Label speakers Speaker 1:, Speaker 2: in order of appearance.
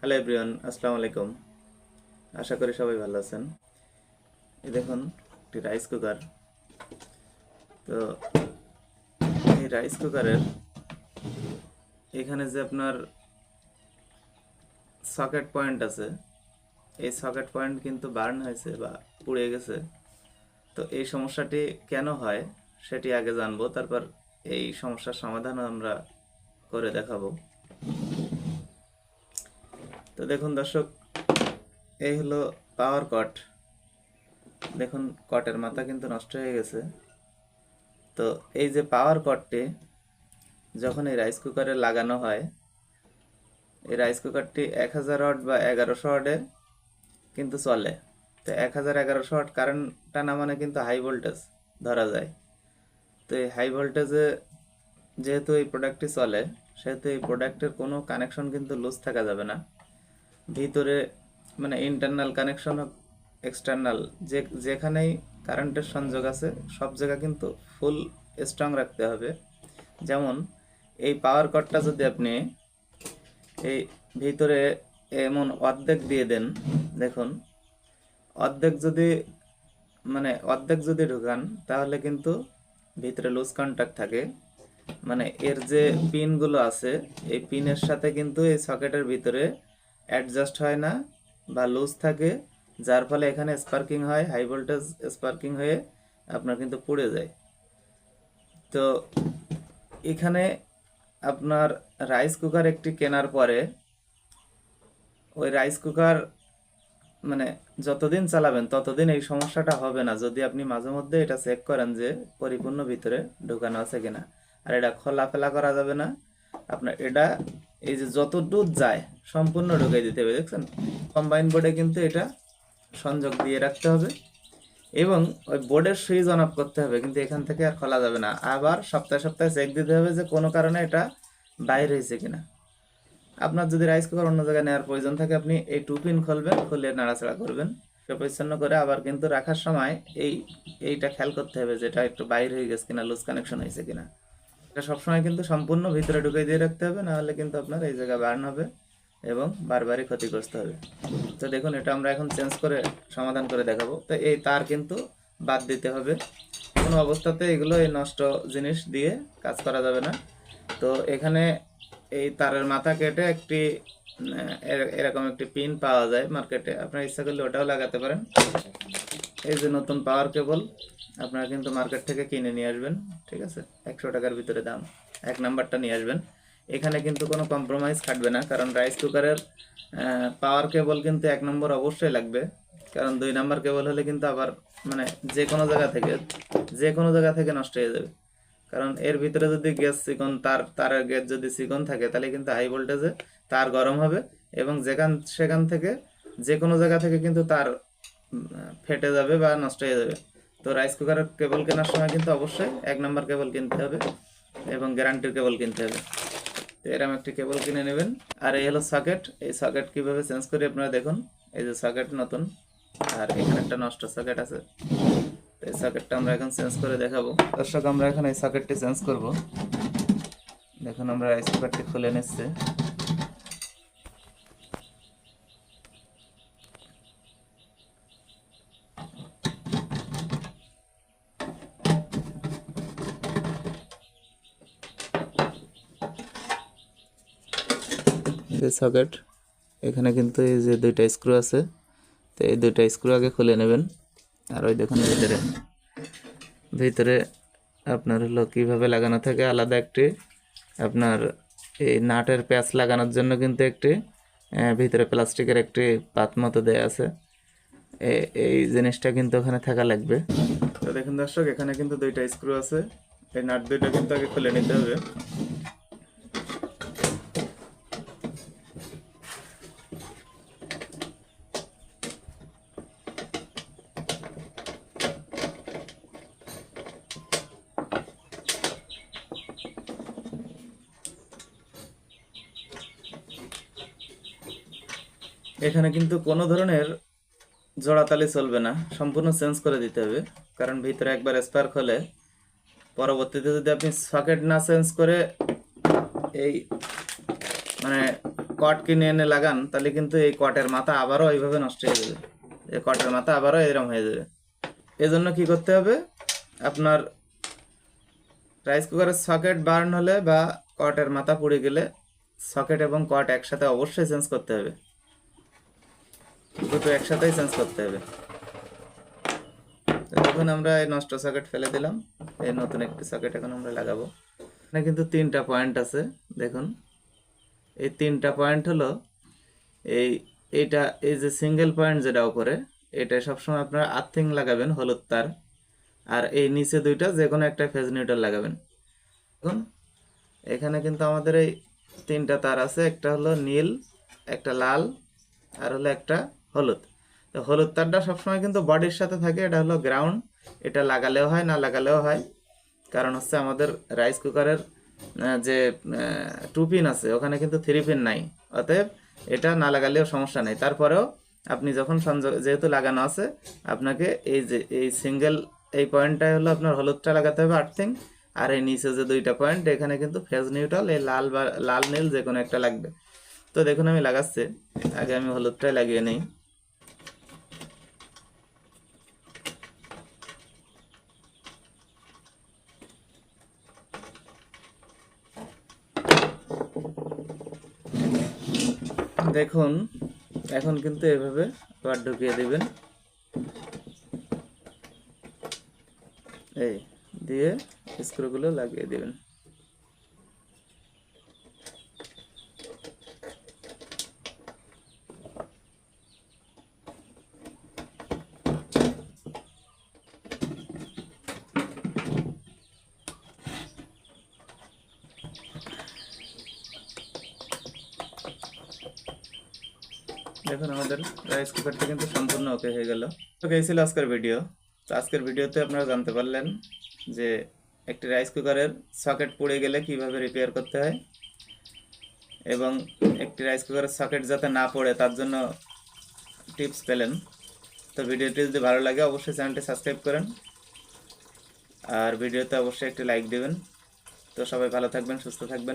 Speaker 1: Hello everyone, আসসালামু আলাইকুম। আশা করি সবাই ভালো আছেন। এই দেখুন, একটি রাইস কুকার তো এই রাইস কুকারের এখানে যে আপনার সকেট পয়েন্ট আছে, এই সকেট পয়েন্ট কিন্তু বার্ন হয়েছে বা পুড়ে গেছে। তো এই সমস্যাটি কেন হয় সেটি আগে জানব, তারপর এই সমস্যার সমাধান আমরা করে দেখাবো। তো দেখুন দর্শক, এই হলো পাওয়ার কট দেখুন কটের মাথা কিন্তু নষ্ট হয়ে গেছে। তো এই যে পাওয়ার কটটি যখন এই রাইস কুকারে লাগানো হয়, এই রাইস কুকারটি এক হাজার ওয়াট বা এগারোশো ওয়াটে কিন্তু চলে। তো এক হাজার এগারোশো ওয়াট কারেন্টটা না মানে কিন্তু হাই ভোল্টেজ ধরা যায়। তো এই হাই ভোল্টেজে যেহেতু এই প্রোডাক্টটি চলে, সেহেতু এই প্রোডাক্টের কোনো কানেকশন কিন্তু লুজ থাকা যাবে না। ভিতরে মানে ইন্টারনাল কানেকশন হোক এক্সটার্নাল যে, যেখানেই কারেন্টের সংযোগ আছে, সব জায়গা কিন্তু ফুল স্ট্রং রাখতে হবে। যেমন, এই পাওয়ার কটটা যদি আপনি এই ভিতরে এমন অর্ধেক দিয়ে দেন, দেখুন, অর্ধেক যদি মানে অর্ধেক যদি ঢুকান, তাহলে কিন্তু ভিতরে লুজ কন্ট্যাক্ট থাকে। মানে এর যে পিনগুলো আছে, এই পিনের সাথে কিন্তু এই সকেটের ভিতরে অ্যাডজাস্ট হয় না বা লুজ থাকে, যার ফলে এখানে স্পার্কিং হয় হাই ভোল্টেজ স্পার্কিং হয়ে আপনার কিন্তু পুড়ে যায়। তো এখানে আপনার রাইস কুকার একটি কেনার পরে, ওই রাইস কুকার মানে যতদিন চালাবেন, ততদিন এই সমস্যাটা হবে না। যদি আপনি মাঝে মধ্যে এটা চেক করেন যে পরিপূর্ণ ভিতরে ঢোকানো আছে কিনা। আর এটা খোলা ফেলা করা যাবে না। আপনার এটা, এই যে যত দুধ যায়, সম্পূর্ণ ঢুকাই দিতে হবে, দেখছেন? কম্বাইন বোর্ডে কিন্তু এটা সংযোগ দিয়ে রাখতে হবে। এবং ওই বোর্ডের সুইচ অন অফ করতে হবে, কিন্তু এখান থেকে আর খোলা যাবে না। আবার সপ্তাহে সপ্তাহে চেক দিতে হবে যে কোনো কারণে এটা বাইর হয়েছে কিনা। আপনার যদি রাইস কুকার অন্য জায়গায় নেওয়ার প্রয়োজন থাকে, আপনি এই টু পিন খুলবেন, খুলে নাড়াচাড়া করবেন। পরিচ্ছন্ন করে আবার কিন্তু রাখার সময় এই, এইটা খেয়াল করতে হবে যেটা একটু বাইর হয়ে গেছে কিনা লুজ কানেকশন হয়েছে কিনা। এটা সবসময় কিন্তু সম্পূর্ণ ভিতরে ঢুকে দিয়ে রাখতে হবে, নাহলে কিন্তু আপনার এই জায়গা বার্ন হবে এবং বারবারই ক্ষতিগ্রস্ত হবে। তো দেখুন, এটা আমরা এখন চেঞ্জ করে সমাধান করে দেখাবো। তো এই তার কিন্তু বাদ দিতে হবে। কোনো অবস্থাতে এগুলো এই নষ্ট জিনিস দিয়ে কাজ করা যাবে না। তো এখানে এই তারের মাথা কেটে একটি এরকম একটি পিন পাওয়া যায় মার্কেটে আপনার ইচ্ছা করলে ওটাও লাগাতে পারেন। এই যে নতুন পাওয়ার কেবল আপনারা কিন্তু মার্কেট থেকে কিনে নিয়ে আসবেন, ঠিক আছে? একশো টাকার ভিতরে দাম। এক নাম্বারটা নিয়ে আসবেন। এখানে কিন্তু কোনো কম্প্রোমাইজ খাটবে না, কারণ রাইস কুকারের পাওয়ার কেবল কিন্তু এক নম্বর অবশ্যই লাগবে। কারণ দুই নাম্বার কেবল হলে কিন্তু আবার মানে যে কোনো জায়গা থেকে, যে কোনো জায়গা থেকে নষ্ট হয়ে যাবে। কারণ এর ভিতরে যদি গ্যাস চিকন তার, তারের গ্যাস যদি চিকন থাকে, তাহলে কিন্তু হাই ভোল্টেজে তার গরম হবে এবং যেখান, সেখান থেকে যে কোনো জায়গা থেকে কিন্তু তার ফেটে যাবে বা নষ্ট হয়ে যাবে। তো রাইস কুকারের কেবল কেনার সময় কিন্তু অবশ্যই এক নম্বর কেবল কিনতে হবে এবং গ্যারান্টির কেবল কিনতে হবে। তো এরকম একটি কেবল কিনে নেবেন। আর এই হলো সকেট এই সকেট কীভাবে চেঞ্জ করি আপনারা দেখুন। এই যে সকেট নতুন আর এখানে একটা নষ্ট সকেট আছে। তো এই সকেটটা আমরা এখন চেঞ্জ করে দেখাবো। দর্শক, আমরা এখন এই সকেটটি চেঞ্জ করব। দেখুন, আমরা রাইস কুকারটি খুলে নিচ্ছে। যে সকেট এখানে কিন্তু এই যে দুইটা স্ক্রু আছে, তো এই দুইটা স্ক্রু আগে খুলে নেবেন। আর ওই দেখুন ভিতরে। ভিতরে আপনার হলো কীভাবে লাগানো থাকে আলাদা একটি। আপনার এই নাটের প্যাচ লাগানোর জন্য কিন্তু একটি ভিতরে প্লাস্টিকের একটি পাত মতো দেয়া আছে। এই জিনিসটা কিন্তু ওখানে থাকা লাগবে। তো দেখুন দর্শক, এখানে কিন্তু দুইটা স্ক্রু আছে। এই নাট দুইটা কিন্তু আগে খুলে নিতে হবে। এখানে কিন্তু কোনো ধরনের জোড়াতালি চলবে না। সম্পূর্ণ চেঞ্জ করে দিতে হবে। কারণ ভিতরে একবার স্পার্ক হলে পরবর্তীতে যদি আপনি সকেট না চেঞ্জ করে এই মানে কট কিনে এনে লাগান, তাহলে কিন্তু এই কটের মাথা আবারও এইভাবে নষ্ট হয়ে যাবে। এই কটের মাথা আবারও এরকম হয়ে যাবে। এজন্য কি করতে হবে? আপনার রাইস কুকারের সকেট বার্ন হলে বা কটের মাথা পুড়ে গেলে সকেট এবং কট একসাথে অবশ্যই চেঞ্জ করতে হবে। দুটো একসাথেই চেঞ্জ করতে হবে। তো দেখুন আমরা এই নষ্ট সকেট ফেলে দিলাম, এই নতুন একটি সকেট এখন আমরা লাগাবো। এখানে কিন্তু তিনটা পয়েন্ট আছে, দেখুন। এই তিনটা পয়েন্ট হলো, এই, এইটা, এই যে সিঙ্গেল পয়েন্ট যেটা উপরে, এটা সবসময় আপনারা আর্থিং লাগাবেন, হলুদ তার। আর এই নিচে দুইটা যে কোনো একটা ফেজ নিউট্রাল লাগাবেন। দেখুন, এখানে কিন্তু আমাদের এই তিনটা তার আছে, একটা হলো নীল, একটা লাল, আর হলো একটা হলুদ। তো হলুদ তারটা সবসময় কিন্তু বডির সাথে থাকে, এটা হলো গ্রাউন্ড এটা লাগালেও হয়, না লাগালেও হয়। কারণ হচ্ছে আমাদের রাইস কুকারের যে টু পিন আছে, ওখানে কিন্তু থ্রি পিন নাই। অতএব এটা না লাগালেও সমস্যা নেই। তারপরেও আপনি যখন সংযোগ যেহেতু লাগানো আছে, আপনাকে এই যে, এই সিঙ্গেল এই পয়েন্টটাই হলো আপনার হলুদটা লাগাতে হবে আর্থিং আর এই নিচে যে দুইটা পয়েন্ট এখানে কিন্তু ফেজ নিউট্রাল এই লাল বা, লাল নীল যে কোনো একটা লাগবে। তো দেখুন আমি লাগাচ্ছি, আগে আমি হলুদটাই লাগিয়ে নিই। দেখুন এখন কিন্তু এভাবে আবার ঢুকিয়ে দেবেন। এই দিয়ে স্ক্রুগুলো লাগিয়ে দিবেন। দেখুন আমাদের রাইস কুকারটা কিন্তু সম্পূর্ণ ওকে হয়ে গেল। ওকে এই ছিল আজকের ভিডিও তো আজকের ভিডিওতে আপনারা জানতে পারলেন যে একটি রাইস কুকারের সকেট পুড়ে গেলে কীভাবে রিপেয়ার করতে হয় এবং একটি রাইস কুকারের সকেট যাতে না পড়ে, তার জন্য টিপস পেলেন। তো ভিডিওটি যদি ভালো লাগে, অবশ্যই চ্যানেলটি সাবস্ক্রাইব করেন। আর ভিডিওতে অবশ্যই একটি লাইক দেবেন। তো সবাই ভালো থাকবেন, সুস্থ থাকবেন।